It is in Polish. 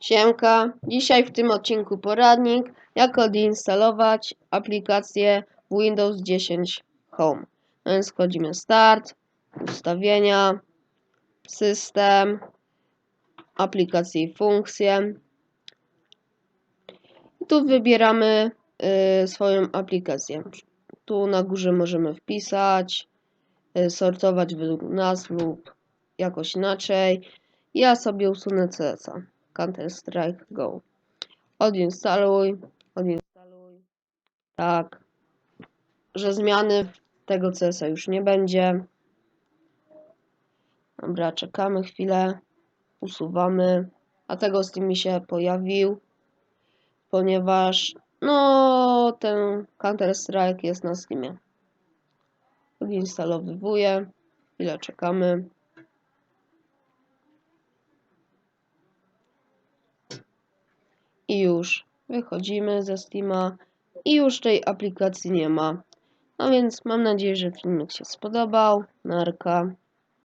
Siemka, dzisiaj w tym odcinku poradnik, jak odinstalować aplikację Windows 10 Home. No więc wchodzimy Start, Ustawienia, System, Aplikacje i funkcje. I tu wybieramy y, swoją aplikację. Tu na górze możemy wpisać, y, sortować według nazw lub jakoś inaczej. Ja sobie usunę CS-a. Counter Strike Go. Odinstaluj, odinstaluj. Tak. Że zmiany tego CS-a już nie będzie. Dobra, czekamy chwilę. Usuwamy. A tego Steam mi się pojawił. Ponieważ no ten Counter Strike jest na Steamie. Odinstalowywuję. Chwilę czekamy. I już wychodzimy ze Steama i już tej aplikacji nie ma. No więc mam nadzieję, że filmik się spodobał. Narka.